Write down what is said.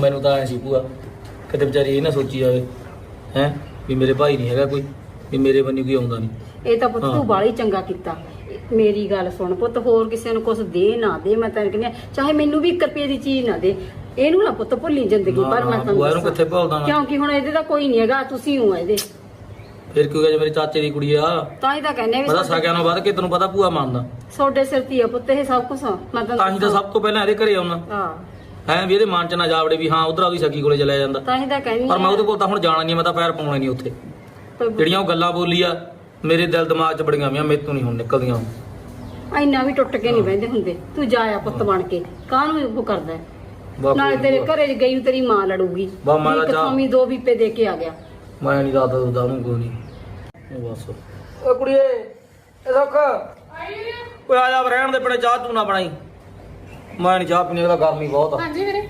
ਮੈਨੂੰ ਤਾਂ ਐ ਸੀ ਭੂਆ ਕਿਤੇ ਵਿਚਾਰੀ ਇਹ ਨਾ ਸੋਚੀ ਜਾਵੇ ਹੈ ਵੀ ਮੇਰੇ ਭਾਈ ਨਹੀਂ ਹੈਗਾ ਕੋਈ ਵੀ ਮੇਰੇ ਬੰਨੀ ਕੋਈ ਆਉਂਦਾ ਨਹੀਂ। ਇਹ ਤਾਂ ਪੁੱਤ ਹਾਂ। ਤੂੰ ਬਾਲੀ ਚੰਗਾ ਕੀਤਾ। ਮੇਰੀ ਗੱਲ ਸੁਣ ਪੁੱਤ ਹੋਰ ਕਿਸੇ ਨੂੰ ਕੁਝ ਦੇ ਨਾ ਦੇ ਮੈਂ ਤੈਨੂੰ ਕਹਿੰਦੀ ਹਾਂ, ਚਾਹੇ ਮੈਨੂੰ ਵੀ 1 ਰੁਪਏ ਦੀ ਚੀਜ਼ ਨਾ ਦੇ ਇਹਨੂੰ ਨਾ ਪੁੱਤ ਭੁੱਲੀ ਜ਼ਿੰਦਗੀ ਨਾ, ਪਰ ਮੈਂ ਨਾ, ਤੈਨੂੰ ਭੂਆ ਇਹਨੂੰ ਦੱਸਾਂ। ਕਿੱਥੇ ਭੁੱਲਦਾ ਮੈਂ? ਕਿਉਂਕਿ ਹੁਣ ਇਹਦੇ ਦਾ ਕੋਈ ਨਹੀਂ ਹੈਗਾ ਤੁਸੀਂ ਹੋ ਇਹਦੇ। ਫਿਰ ਕਿਉਂ ਜੇ ਮੇਰੇ ਚਾਚੇ ਦੀ ਕੁੜੀ ਆ? ਤਾਂ ਹੀ ਤਾਂ ਕਹਿੰਦੇ ਤਾਂ ਵੀ ਸਕਿਆ ਨੂੰ ਵੱਧ ਕੇ ਤੈਨੂੰ ਪਤਾ ਭੂਆ ਮੰਨਦਾ। ਤੁਹਾਡੇ ਸਿਰ ਤੇ ਹੀ ਆ ਪੁੱਤ ਇਹ ਸਭ ਕੁਝ ਮੈਂ ਤੈਨੂੰ ਤਾਂ ਹੀ ਤਾਂ ਸਭ ਤੋਂ ਪਹਿਲਾਂ ਇਹਦੇ ਘਰੇ ਆਉਣਾ। ਹਾਂ। ਹੈ ਵੀ ਇਹਦੇ ਮਨ ਚ ਨਾ ਜਾਵੜੇ ਵੀ ਹਾਂ ਉਧਰ ਉਹਦੀ ਸਕੀ ਕੋਲੇ ਚਲਿਆ ਜਾਂਦਾ। ਤਾਂ ਹੀ ਤਾਂ ਕਹਿੰਦੀ ਪਰ ਮੈਂ ਉਹਦੇ ਕੋਲ ਤਾਂ ਹੁਣ ਜਾਣਾ ਨਹੀਂ ਮੈਂ ਤਾਂ ਪੈਰ ਪਾਉਣਾ ਨਹੀਂ ਉੱਥੇ। ਜਿਹੜੀਆਂ ਉਹ ਗੱਲਾਂ ਬੋਲੀ ਆ ਮੇਰੇ ਦਿਲ ਦਿਮਾਗ 'ਚ ਬੜੀਆਂ ਵੀਆਂ ਮੇਰੇ ਤੋਂ ਨਹੀਂ ਹੁਣ ਨਿਕਲਦੀਆਂ ਇੰਨਾ ਵੀ ਟੁੱਟ ਕੇ ਨਹੀਂ ਬਹਿੰਦੇ ਹੁੰਦੇ। ਤੂੰ ਜਾਇਆ ਪੁੱਤ ਬਣ ਕੇ ਕਾਹਨੂੰ ਉਹ ਕਰਦਾ? ਬਾਪੂ ਨਾਲੇ ਤੇਰੇ ਘਰੇ ਗਈ ਤੇਰੀ ਮਾਂ ਲੜੂਗੀ। ਬਾ ਮਾਂ ਦਾ ਚਾਅ। ਥਾਮੀ ਦੋ ਵੀਪੇ ਦੇ ਕੇ ਆ ਗਿਆ। ਮੈਂ ਨਹੀਂ ਦਾਦਾ ਦੁੱਦਾ ਉਹਨੂੰ ਕੋਈ ਨਹੀਂ। ਉਹ ਬਸ। ਓ ਕੁੜੀਏ ਇਹ ਸੁੱਖ। ਓਏ ਆ ਜਾ ਰਹਿਣ ਦੇ ਪੜੇ ਚਾਹ ਤੂੰ ਨਾ ਬਣਾਈ। ਮੈਂ ਨਹੀਂ ਚਾਹ ਪੀਣੀ ਦਾ ਗਰਮੀ ਬਹੁਤ ਆ। ਹਾਂਜੀ ਵੀਰੇ।